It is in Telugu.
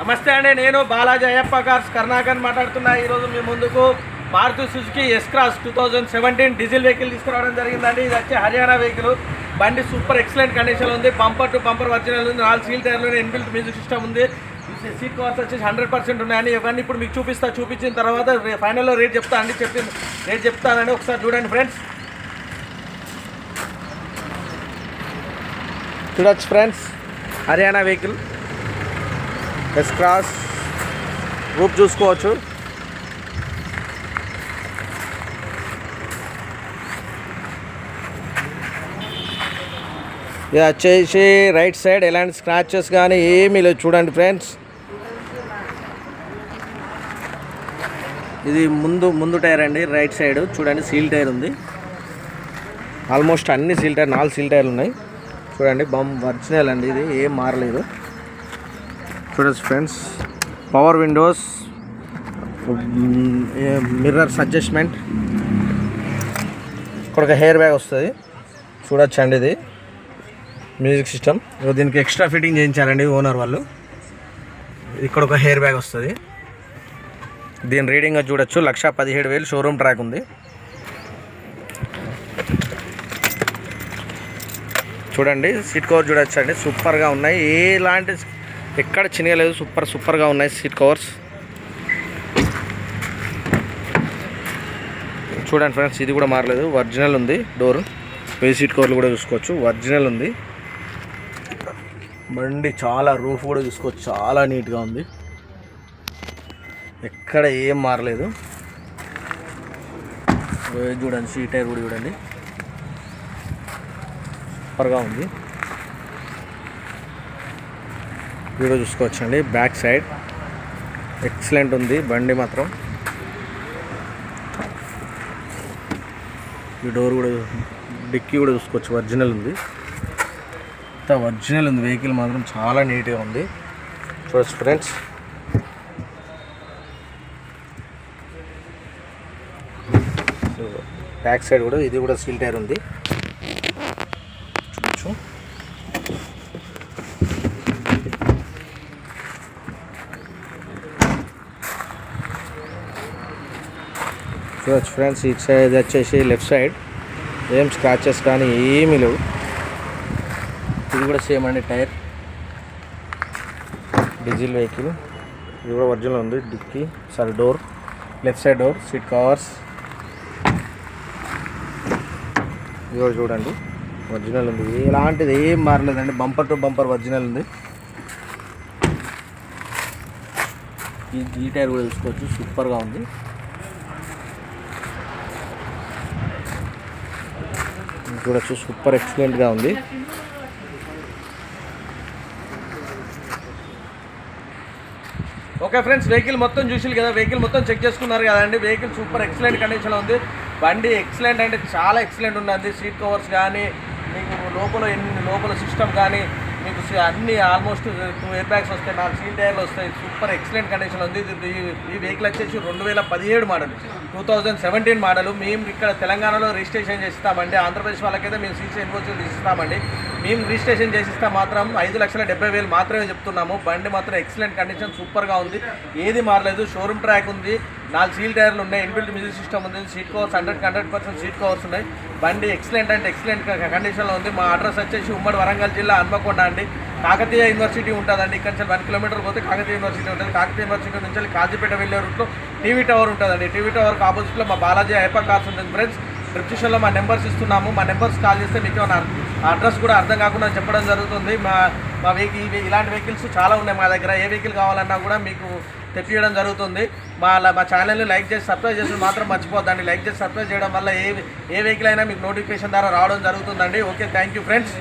నమస్తే అండి నేను బాలాజీ అయ్యప్ప కార్స్ కర్ణాకర్ మాట్లాడుతున్నా. ఈరోజు మీ ముందుకు Maruti Suzuki S Cross two thousand seventeen diesel vehicle తీసుకురావడం జరిగిందండి. ఇది వచ్చి హర్యానా వెహికల్. బండి సూపర్ ఎక్సలెంట్ కండిషన్ ఉంది. బంపర్ టు బంపర్ ఒరిజినల్ ఉంది. నాలుగు సీల్ టైర్లు ఇన్బిల్ట్ మ్యూజిక్ సిస్టమ్ ఉంది. సీట్ కవర్స్ వచ్చేసి హండ్రెడ్ పర్సెంట్ ఉన్నాయని ఇవన్నీ ఇప్పుడు మీకు చూపిస్తా. చూపించిన తర్వాత ఫైనల్లో రేట్ చెప్తా అండి. చెప్పి రేట్ చెప్తానండి. ఒకసారి చూడండి ఫ్రెండ్స్ చూడొచ్చు friends Haryana vehicle. S Cross roof చూసుకోవచ్చు ఇది వచ్చేసి రైట్ సైడ్ ఎలాంటి స్క్రాచెస్ కానీ ఏమీ లేవు చూడండి ఫ్రెండ్స్ ఇది ముందు ముందు టైర్ అండి రైట్ సైడ్ చూడండి సీల్ టైర్ ఉంది. ఆల్మోస్ట్ అన్ని సీల్ టైర్ నాలుగు సీల్ టైర్లు ఉన్నాయి. చూడండి బమ్ ఒరిజినల్ అండి ఇది ఏం మారలేదు. చూడొచ్చు friends power windows mirrors adjustment ఇక్కడ ఒక హెయిర్ బ్యాగ్ వస్తుంది. చూడొచ్చు అండి ఇది మ్యూజిక్ సిస్టమ్ దీనికి ఎక్స్ట్రా ఫిట్టింగ్ చేయించారండి ఓనర్ వాళ్ళు. ఇక్కడ ఒక హెయిర్ బ్యాగ్ వస్తుంది. దీని రీడింగ్ చూడొచ్చు. లక్ష పదిహేడు వేలు షోరూమ్ ట్రాక్ ఉంది. చూడండి సీట్ కవర్ చూడొచ్చు అండి సూపర్గా ఉన్నాయి. ఎలాంటి ఎక్కడ చినగలేదు సూపర్ సూపర్గా ఉన్నాయి సీట్ కవర్స్. చూడండి ఫ్రెండ్స్ ఇది కూడా మారలేదు. ఒరిజినల్ ఉంది డోర్. వెయ్యి సీట్ కవర్లు కూడా చూసుకోవచ్చు. ఒరిజినల్ ఉంది. బండి చాలా రూఫ్ కూడా చూసుకోవచ్చు. చాలా నీట్గా ఉంది. ఎక్కడ ఏం మారలేదు. చూడండి సీట్ టైర్ కూడా చూడండి. సూపర్గా ఉంది. వీడియో చూసుకోవచ్చండి. Back side. ఎక్సలెంట్ ఉంది. బండి మాత్రం. ఈ డోర్ కూడా డిక్కీ కూడా చూసుకోవచ్చు. ఒరిజినల్ ఉంది. అంతా ఒరిజినల్ ఉంది. వెహికల్ మాత్రం చాలా నీట్గా ఉంది. First friends. బ్యాక్ సైడ్ కూడా ఇది కూడా సీల్ టైర్ ఉంది చూడొచ్చు చూడొచ్చు ఫ్రెండ్స్ ఇటు సైడ్ వచ్చేసి లెఫ్ట్ సైడ్ ఏం స్క్రాచెస్ కానీ ఏమీ లేవు. ఇది కూడా సేమ్ అండి టైర్. డీజిల్ వెహికల్ ఇది కూడా ఒరిజినల్ ఉంది. Dicky sorry door left side door seat covers ఇది కూడా చూడండి. ఒరిజినల్ ఉంది. ఎలాంటిది ఏం మారలేదండి. బంపర్ టు బంపర్ ఒరిజినల్ ఉంది. ఈ ఈ టైర్ కూడా చూసుకోవచ్చు. సూపర్గా ఉంది. చూడొచ్చు సూపర్ ఎక్సలెంట్గా ఉంది. ఓకే ఫ్రెండ్స్ వెహికల్ మొత్తం చూసి కదా వెహికల్ మొత్తం చెక్ చేసుకున్నారు కదండి. వెహికల్ సూపర్ ఎక్సలెంట్ కండిషన్లో ఉంది. బండి ఎక్సలెంట్ అంటే చాలా ఎక్సలెంట్ ఉన్నది సీట్ కవర్స్ కానీ మీకు లోపల ఎన్ని లోపల సిస్టమ్ కానీ మీకు అన్ని ఆల్మోస్ట్ టూ ఎయిర్ బ్యాగ్స్ వస్తాయి నాలుగు సీల్ టైర్లు వస్తాయి. సూపర్ ఎక్సలెంట్ కండిషన్ ఉంది. ఈ- వెహికల్ వచ్చేసి రెండు వేల పదిహేడు model two thousand seventeen model మేము ఇక్కడ తెలంగాణలో రిజిస్ట్రేషన్ చేస్తామండి ఆంధ్రప్రదేశ్ వాళ్ళకైతే మేము సీసీ ఎన్ఓసీలు ఇస్తామండి మేము రిజిస్ట్రేషన్ చేసిస్తే మాత్రం ఐదు లక్షల డెబ్బై వేలు మాత్రమే చెప్తున్నాము. బండి మాత్రం ఎక్సలెంట్ కండిషన్ సూపర్గా ఉంది. ఏది మారలేదు. షోరూమ్ ట్రాక్ ఉంది. నాలుగు సీల్ టైర్లు ఉన్నాయి ఇన్బిల్ట్ మ్యూజిక్ సిస్టమ్ ఉంది seat covers hundred hundred percent seat covers ఉన్నాయి. బండి ఎక్సలెంట్ అంటే ఎక్సలెంట్ కండిషన్లో ఉంది. మా అడ్రస్ వచ్చేసి ఉమ్మడి వరంగల్ జిల్లా హన్మకొండ అండి. కాకతీయ యూనివర్సిటీ ఉంటుందండి. ఇక్కడ నుంచి వన్ కిలోమీటర్ పోతే కాకతీయ యూనివర్సిటీ ఉంటుంది. కాకతీయ యూనివర్సిటీ నుంచి కాజీపేట వెళ్ళే రూట్లో టీవీ టవర్ ఉంటుందండి. టీవీ టవర్కి ఆపోజిట్లో మా బాలాజీ హైపర్ కార్స్ ఉంటుంది ఫ్రెండ్స్ డిస్క్రిప్షన్లో మా నెంబర్స్ ఇస్తున్నాము. మా నెంబర్స్ కాల్ చేస్తే మీకు నా అడ్రస్ కూడా అర్థం కాకుండా చెప్పడం జరుగుతుంది. మా మా వెహికల్ ఇలాంటి వెహికల్స్ చాలా ఉన్నాయి మా దగ్గర. ఏ వెహికల్ కావాలన్నా కూడా మీకు తెప్పియడం జరుగుతుంది. మా మా ఛానల్ని లైక్ చేసి సబ్స్క్రైబ్ చేసి మాత్రం మర్చిపోద్దండి. లైక్ చేసి సబ్స్క్రైబ్ చేయడం వల్ల ఏ ఏ వెహికల్ అయినా మీకు నోటిఫికేషన్ ద్వారా రావడం జరుగుతుందండి. Okay thank you friends.